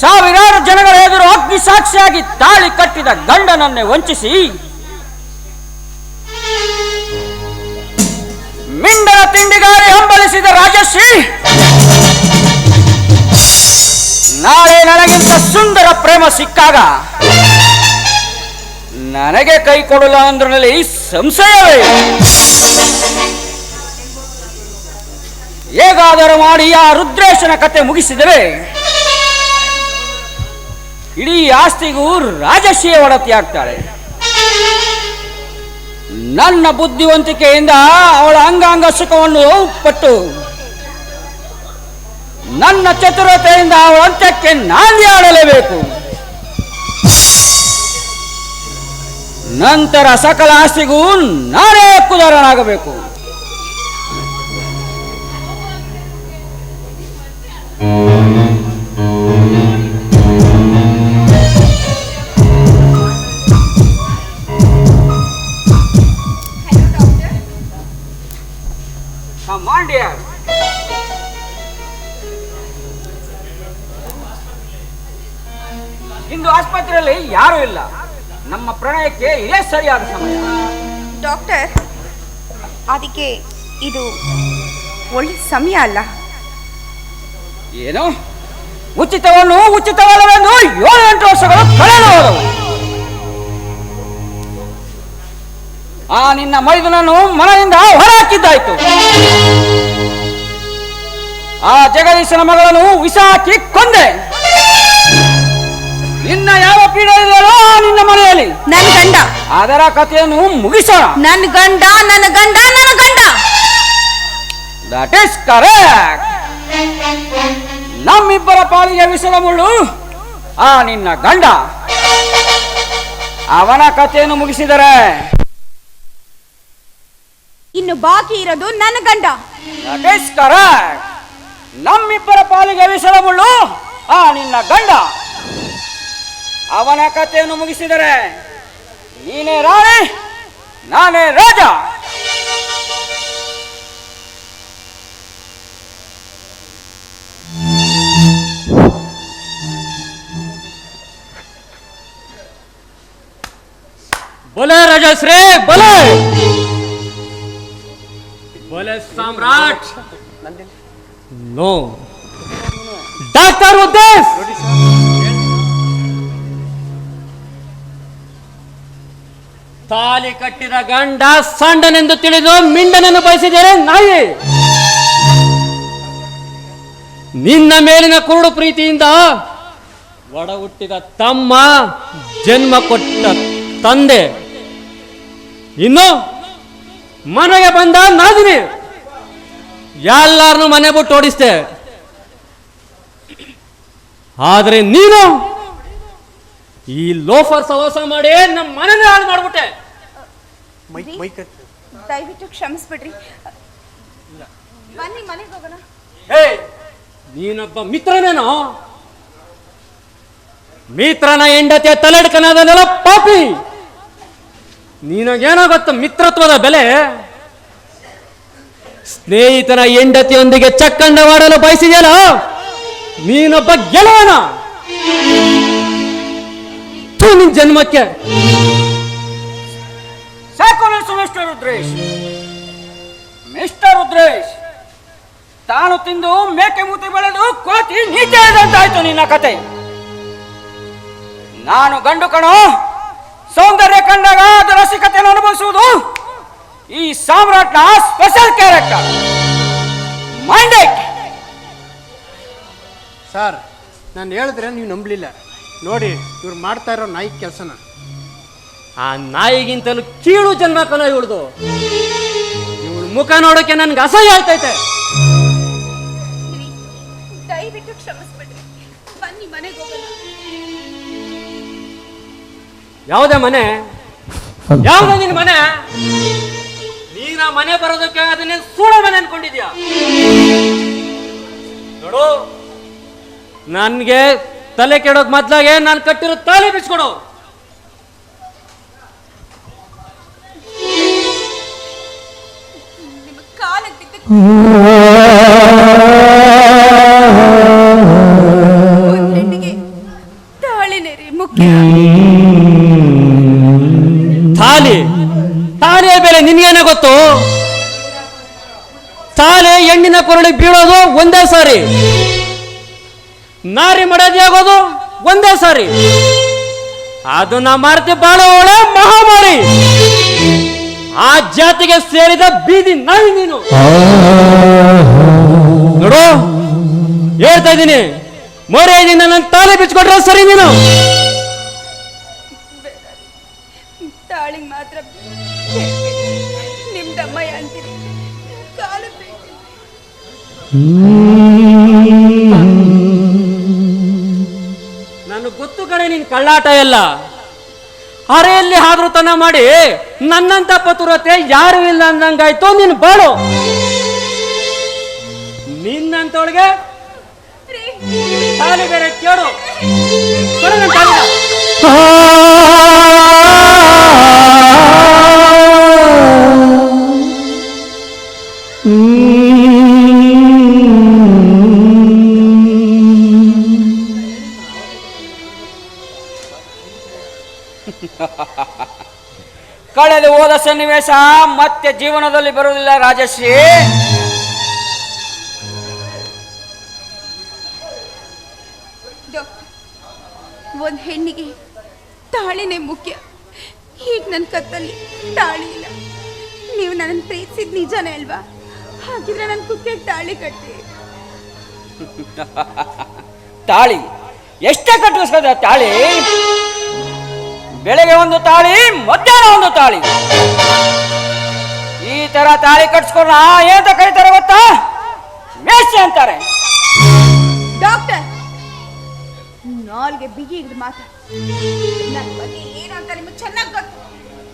ಸಾವಿರಾರು ಜನಗಳ ಎದುರು ಅಗ್ನಿ ಸಾಕ್ಷಿಯಾಗಿ ತಾಳಿ ಕಟ್ಟಿದ ಗಂಡನನ್ನೇ ವಂಚಿಸಿ ಮಿಂಡರ ತಿಂಡಿಗಾರಿ ಹಂಬಲಿಸಿದ ರಾಜಶ್ರೀ. ನಾಳೆ ನನಗಿಂತ ಸುಂದರ ಪ್ರೇಮ ಸಿಕ್ಕಾಗ ನನಗೆ ಕೈ ಕೊಡಲ್ಲ ಅಂದ್ರಲ್ಲಿ ಸಂಶಯವೇ. ಹೇಗಾದರೂ ಮಾಡಿ ಆ ರುದ್ರೇಶನ ಕತೆ ಮುಗಿಸಿದರೆ ಇಡೀ ಆಸ್ತಿಗೂ ರಾಜಶ್ರೀಯ ಒಡತಿ ಆಗ್ತಾಳೆ. ನನ್ನ ಬುದ್ಧಿವಂತಿಕೆಯಿಂದ ಅವಳ ಅಂಗಾಂಗ ಸುಖವನ್ನು ಪಟ್ಟು ನನ್ನ ಚತುರತೆಯಿಂದ ಅವಳ ಅಂತ್ಯಕ್ಕೆ ನಾಂದಿ ಆಡಲೇಬೇಕು ನಂತರ ಸಕಲ ಆಸ್ತಿಗೂ ನಾನೇ ಹಕ್ಕುದಾರನಾಗಬೇಕು ಇಂದು ಆಸ್ಪತ್ರೆಯಲ್ಲಿ ಯಾರು ಇಲ್ಲ. ನಮ್ಮ ಪ್ರಣಯಕ್ಕೆ ಇದೇ ಸರಿಯಾದ ಸಮಯ. ಡಾಕ್ಟರ್, ಅದಕ್ಕೆ ಇದು ಒಳ್ಳೆ ಸಮಯ ಅಲ್ಲ. ಏನು ಉಚಿತವನ್ನು ಉಚಿತವಲ್ಲವೆಂದು ಏಳು ಎಂಟು ವರ್ಷಗಳು ಕಳೆದು ಹೋದವು ಆ ನಿನ್ನ ಮೈದುನನ್ನು ಮನದಿಂದ ಹೊರಹಾಕಿದ್ದಾಯ್ತು. ಆ ಜಗದೀಶನ ಮಗಳನ್ನು ವಿಸಾಕಿ ಕೊಂದೆ. ನಿನ್ನ ಯಾವ ಪೀಡೆ ಇದೆಯೋ ನಿನ್ನ ಮನೆಯಲ್ಲಿ? ನನ್ನ ಗಂಡ. ಅದರ ಕಥೆಯನ್ನು ಮುಗಿಸೋಣ. ನನ್ನ ಗಂಡ ನನ್ನ ಗಂಡ ನನ್ನ ಗಂಡ. ದಟ್ ಇಸ್ ಕರೆಕ್ಟ್ ನಮ್ಮಿಬ್ಬರ ಪಾಲಿಗೆ ವಿಷದ ಮುಳ್ಳು. ಆ ನಿನ್ನ ಗಂಡ. ಅವನ ಕಥೆಯನ್ನು ಮುಗಿಸಿದರೆ. ಇನ್ನು ಬಾಕಿ ಇರೋದು ನನ್ನ ಗಂಡ. ನಮ್ಮಿಬ್ಬರ ಪಾಲಿಗೆ ವಿಷದ ಮುಳ್ಳು. ಆ ನಿನ್ನ ಗಂಡ. ಅವನ ಕಥೆಯನ್ನು ಮುಗಿಸಿದರೆ. ನೀನೇ ರಾಣಿ ನಾನೇ ರಾಜ. बोले राजश्री बोले बोले सम्राट नो ಡಾಕ್ಟರ್ ಉದ್ದೇಶ್ ತಾಲಿ ಕಟ್ಟಿದ ಗಂಡ ಸಂಡನೆಂದು ತಿಳಿದು ಮಿಂಡನನ್ನು ಬಯಸಿದರೆ ನಾಯಿ ನಿನ್ನ ಮೇಲಿನ ಕುರುಡು ಪ್ರೀತಿಯಿಂದ ಒಡ ಹುಟ್ಟಿದ ತಮ್ಮ ಜನ್ಮ ಕೊಟ್ಟ ತಂದೆ ಇನ್ನು ಮನೆಗೆ ಬಂದ ನಾದಿನಿ. ಎಲ್ಲಾರನ್ನು ಮನೆ ಬಿಟ್ಟು ಓಡಿಸ್ದೆ. ಆದ್ರೆ ನೀನು ಈ ಲೋಫರ್ ಸವಾಸ ಮಾಡಿ ನಮ್ಮ ಮನೆನೇ ಹಾಳು ಮಾಡ್ಬಿಟ್ಟೆ. ದಯವಿಟ್ಟು ಕ್ಷಮಿಸ್ಬಿಡ್ರಿ. ಬನ್ನಿ ಮನೆಗೆ ಹೋಗೋಣ. ಹೇ ನೀನೊಬ್ಬ ಮಿತ್ರನೇನೋ? ಮಿತ್ರನ ಹೆಂಡತಿಯ ತಲೆಡ್ಕನಾದನೆಲ್ಲ ಪಾಪಿ. ನಿನಗೇನೋ ಗೊತ್ತ ಮಿತ್ರತ್ವದ ಬೆಲೆ? ಸ್ನೇಹಿತನ ಹೆಂಡತಿಯೊಂದಿಗೆ ಚಕ್ಕಂಡವಾಡಲು ಬಯಸಿದೆಯಲ್ಲ? ನೀನೊಬ್ಬ ಗೆಲುವನ ಥು, ನಿನ್ ಜನ್ಮಕ್ಕೆ. ಸಾಕು ಮಿಸ್ಟರ್ ರುದ್ರೇಶ್. ಮಿಸ್ಟರ್ ರುದ್ರೇಶ್ ತಾನು ತಿಂದು ಮೇಕೆ ಮೂತಿ ಬೆಳೆದು ಕೋತಿ ನೀಚೆ ಆಯ್ತು ನಿನ್ನ ಕತೆ. ನಾನು ಗಂಡು ಕಣೋ ಸೌಂದರ್ಯ ಕಂಡಾಗ ಅದು ರಸಿಕತೆಯನ್ನು ಅನುಭವಿಸುವುದು. ಈ ಸಾಮ್ರಾಟ್ನ ಸ್ಪೆಷಲ್ ಕ್ಯಾರೆಕ್ಟರ್ ಮೈಂಡ್ ಸರ್ ನಾನು ಹೇಳಿದ್ರೆ ನೀವು ನಂಬಲಿಲ್ಲ. ನೋಡಿ ಇವ್ರು ಮಾಡ್ತಾ ಇರೋ ನಾಯಿ ಕೆಲಸನ. ಆ ನಾಯಿಗಿಂತಲೂ ಕೀಳು ಜನ್ಮ ಕನ ಇವಳ್ದು. ಇವಳು ಮುಖ ನೋಡೋಕೆ ನನ್ಗೆ ಅಸಹ್ಯ ಆಗ್ತೈತೆ. ದಯವಿಟ್ಟು ಕ್ಷಮಿಸ್ಬಿಡ್ರಿ ಯಾವುದೇ ಮನೆ? ಯಾವುದೇ ನಿನ್ ಮನೆ? ನೀನ ಮನೆ ಬರೋದಕ್ಕೆ ಅದನ್ನೇ ಸೂಳ ಮನೆ ಅನ್ಕೊಂಡಿದ್ಯಾ? ನೋಡು ನನ್ಗೆ ತಲೆ ಕೆಡೋಕ್ ಮೊದ್ಲಾಗೆ ನಾನು ಕಟ್ಟಿರೋ ತಾಲಿ ಬಿಚ್ಕೊಡು. ನಿಮ್ಮ ಸಾರಿ. ನಾರಿ ಮಡದಿ ಆಗೋದು ಒಂದೇ ಸಾರಿ. ಅದು ನಾ ಮಾರ್ತಿ ಬಾಳೋಳೆ ಮಹಾಮಾರಿ. ಆ ಜಾತಿಗೆ ಸೇರಿದ ಬೀದಿ ನಾಯಿ ನೀನು. ನೋಡು, ಹೇಳ್ತಾ ಇದ್ದೀನಿ. ಇದೀನಿ ನನ್ನ ತಾಳೆ ಬಿಚ್ಕೊಟ್ರೆ ಸರಿ ನೀನು. ತಾಳಿಗೆ ಮಾತ್ರ ನಿಮ್ದಮ್ಮ ಅಂತೀನಿ ನನಗೆ ಗೊತ್ತು ಕಡೆ ನೀನ್ ಕಳ್ಳಾಟ ಎಲ್ಲ. ಅರೆಯಲ್ಲಿ ಹಾಗೃತನ ಮಾಡಿ ನನ್ನಂತ ಪತುರತೆ ಯಾರು ಇಲ್ಲ ಅಂದಂಗಾಯ್ತು ನೀನು ಬಾಳು. ನಿನ್ನಂತವಳಿಗೆ ರೀ, ತಾಲಿ ಬೇರೆ ಕೇಳು. ಕಳೆದು ಹೋದ ಸನ್ನಿವೇಶ ಮತ್ತೆ ಜೀವನದಲ್ಲಿ ಬರುವುದಿಲ್ಲ ರಾಜಶ್ರೀ. ಡಾಕ್ಟರ್ ಒಂದ್ ಹೆಣ್ಣಿಗೆ ತಾಳಿನೇ ಮುಖ್ಯ. ಈಗ ನನ್ನ ಕತ್ತಲ್ಲಿ ತಾಳಿ ಇಲ್ಲ. ನೀವು ನನ್ನ ಪ್ರೀತಿಸಿದ ನಿಜನೇ ಅಲ್ವಾ? ಹಾಗಿದ್ರೆ ನನ್ನ ಕುಕ್ಕೆ ತಾಳಿ ಕಟ್ಟಿ. ತಾಳಿ ಎಷ್ಟೇ ಕಟ್ಟಿಸ್ಕೋದ ತಾಳಿ? ಬೆಳಗ್ಗೆ ಒಂದು ತಾಳಿ ಮಧ್ಯಾಹ್ನ ಒಂದು ತಾಳಿ. ಈ ತರ ತಾಳಿ ಕಟ್ಸ್ಕೊಂಡ ಏನಂತ ಕರೀತಾರೆ ಗೊತ್ತಾ? ಮೇಷೆ ಅಂತಾರೆ. ಡಾಕ್ಟರ್ ನಾಲ್ಗೆ ಬಿಗಿ ಹಿಡಿದು ಮಾತಾಡಿ. ನನ್ನ ಬಗ್ಗೆ ಏನು ಅಂತ ನಿಮಗೆ ಚೆನ್ನಾಗಿ ಗೊತ್ತು.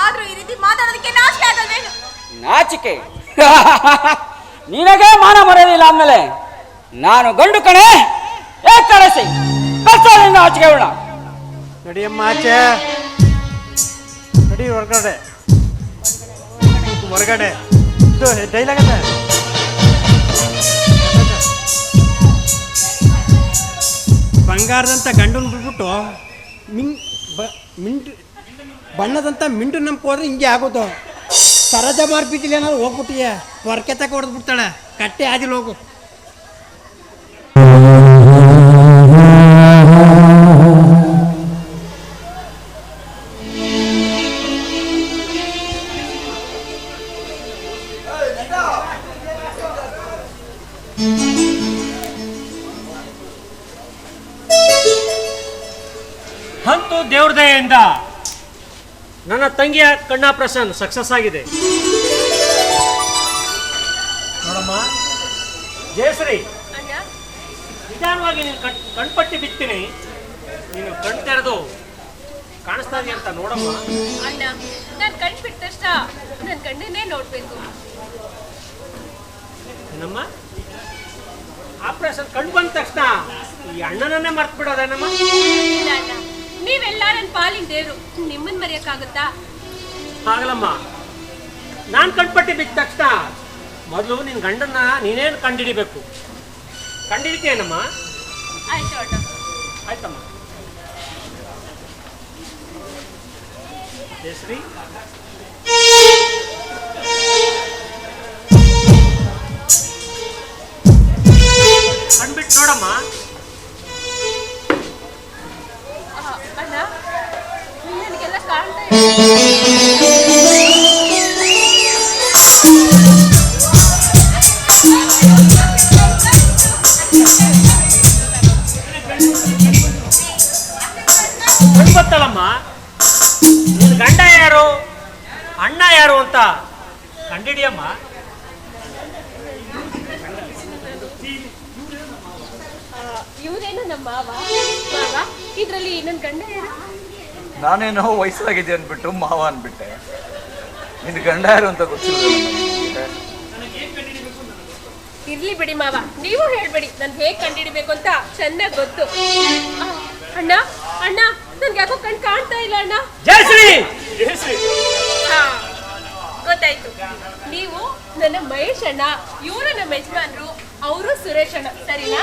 ಆದ್ರೂ ಈ ರೀತಿ ಮಾತಾಡೋದಕ್ಕೆ ನಾಚಿಕೆ ಆಗಲ್ವೇನು ನಾಚಿಕೆ. ನಿನಗೆ ಮಾನ ಮರೆಯಲಿಲ್ಲ ಆಮೇಲೆ ನಾನು ಗಂಡು ಕಣೆ ಏ ಕಳಿಸಿ ಕಷ್ಟದಿಂದ ಆಚೆಗೆ ಉಳ್ಳ ನಡಿಯಮ್ಮ ಆಚೆ. ನಡಿ ಹೊರಗಡೆ. ಹೊರಗಡೆ. ಇದು ಡೈಲಾಗ್ ಅದ ಬಂಗಾರದಂಥ ಗಂಡನ್ ಬಿಟ್ಬಿಟ್ಟು ಮಿಂ ಬ ಮಿಂಟು ಬಣ್ಣದಂಥ ಮಿಂಟು ನಂಬ್ಕೋದ್ರೆ ಹಿಂಗೆ ಆಗೋದು. ಸರಜ ಮಾರ್ಪಿಟ್ಟಿಲ್ಲ ಏನಾದ್ರು ಹೋಗ್ಬಿಟ್ಟಿಯ? ಹೊರಕೆ ತಕ ಹೊಡೆದು ಬಿಡ್ತಾಳೆ. ಕಟ್ಟೆ ಆದಿಲ್ಲ ಹೋಗು. ಅಂತೂ ದೇವ್ರ ದಯೆಯಿಂದ ನನ್ನ ತಂಗಿಯ ಕಣ್ಣಾಪ್ರೇಷನ್ ಸಕ್ಸಸ್ ಆಗಿದೆ. ನೋಡಮ್ಮ ಜಯಶ್ರೀ ನಿಧಾನವಾಗಿ ನೀನು ಕಣ್ ಕಣ್ಪಟ್ಟಿ ಬಿತ್ತೀನಿ ನೀನು ಕಣ್ ತೆರೆದು ಕಾಣಿಸ್ತಾ ಇದೆಯಾ ಅಂತ ನೋಡಮ್ಮ. ಅಣ್ಣ ನಾನು ಕಣ್ ಬಿಟ್ಟ ನನ್ನ ಗಂಡನ್ನೇ ನೋಡ್ಬೇಕು. ಏನಮ್ಮ? ಆಪರೇಷನ್ ಕಂಡು ಬಂದ ತಕ್ಷಣ ಈ ಅಣ್ಣನನ್ನೇ ಮರ್ತು ಬಿಡೋದೇನಮ್ಮ? ಇಲ್ಲ ಅಣ್ಣ ನೀವೆಲ್ಲ ನನ್ನ ಪಾಲಿನ ದೇವ್ರು. ಮರೆಯಕ್ಕಾಗುತ್ತಾ? ಆಗಲಮ್ಮ ನಾನು ಕಣ್ಪಟ್ಟಿ ಬಿದ್ದ ತಕ್ಷಣ ಮೊದಲು ನಿನ್ನ ಗಂಡನ್ನ ನೀನೇನು ಕಂಡಿಡಿಬೇಕು? ಕಂಡಿಡಿತೇನಮ್ಮ ಆಯ್ತು ಅಣ್ಣ. ಆಯ್ತಮ್ಮ. ಜಯಶ್ರೀ ಗೊತ್ತಲ್ಲಮ್ಮ? ನಿನ್ನ ಗಂಡ ಯಾರು? ಅಣ್ಣ ಯಾರು ಅಂತ ಕಂಡಿಡಿಯಮ್ಮ? ಇವರೇನು ನಮ್ಮ ಮಾವ? ಮಾವ? ಇದ್ರಲ್ಲಿ ನನ್ನ ಗಂಡ ಯಾರು? ನಾನೇನೋ ವಯಸ್ಸಾಗಿದೆ ಅಂದ್ಬಿಟ್ಟು ಮಾವ ಅಂದ್ಬಿಟ್ಟೆ. ನಿನ್ನ ಗಂಡ ಯಾರು ಅಂತ ಗೊತ್ತಿಲ್ಲ ಇರ್ಲಿ ಬಿಡಿ ಮಾವ ನೀವು ಹೇಳ್ಬೇಡಿ ನನ್ ಹೇಗ್ ಕಂಡಿಡಿಬೇಕು ಅಂತ ಚೆನ್ನಾಗಿ ಗೊತ್ತು. ಆ, ಅಣ್ಣ ಅಣ್ಣ ನನ್ಗೆ ಯಾಕೋ ಕಣ್ ಕಾಣ್ತಾ ಇಲ್ಲ ಅಣ್ಣ. ಜಯಶ್ರೀ! ಹಾ, ಗೊತ್ತಾಯ್ತು. ನೀವು ನನ್ನ ಮಹೇಶ್ ಅಣ್ಣ ಇವರು ನಮ್ಮ ಯಜಮಾನ್ರು ಅವರು ಸುರೇಶ್ ಅಣ್ಣ ಸರಿನಾ?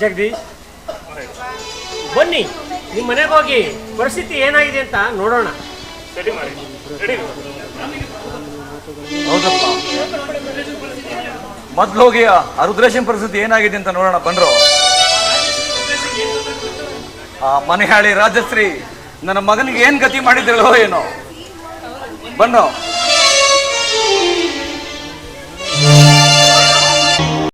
ಜಗದೀಶ್ ಬನ್ನಿ ನಿಮ್ಮ ಮನೆಗೆ ಹೋಗಿ ಪರಿಸ್ಥಿತಿ ಏನಾಗಿದೆ ಅಂತ ನೋಡೋಣ. ಹೌದಪ್ಪ. ಮೊದ್ಲು ಹೋಗಿ ಆ ರುದ್ರೇಶನ್ ಪರಿಸ್ಥಿತಿ ಏನಾಗಿದೆ ಅಂತ ನೋಡೋಣ ಬಂದ್ರು. ಆ ಮನೆಹಾಳಿ ರಾಜಶ್ರೀ ನನ್ನ ಮಗನಿಗೆ ಏನ್ ಗತಿ ಮಾಡಿದ್ರಲ್ಲೋ ಏನೋ. ಬನ್ನು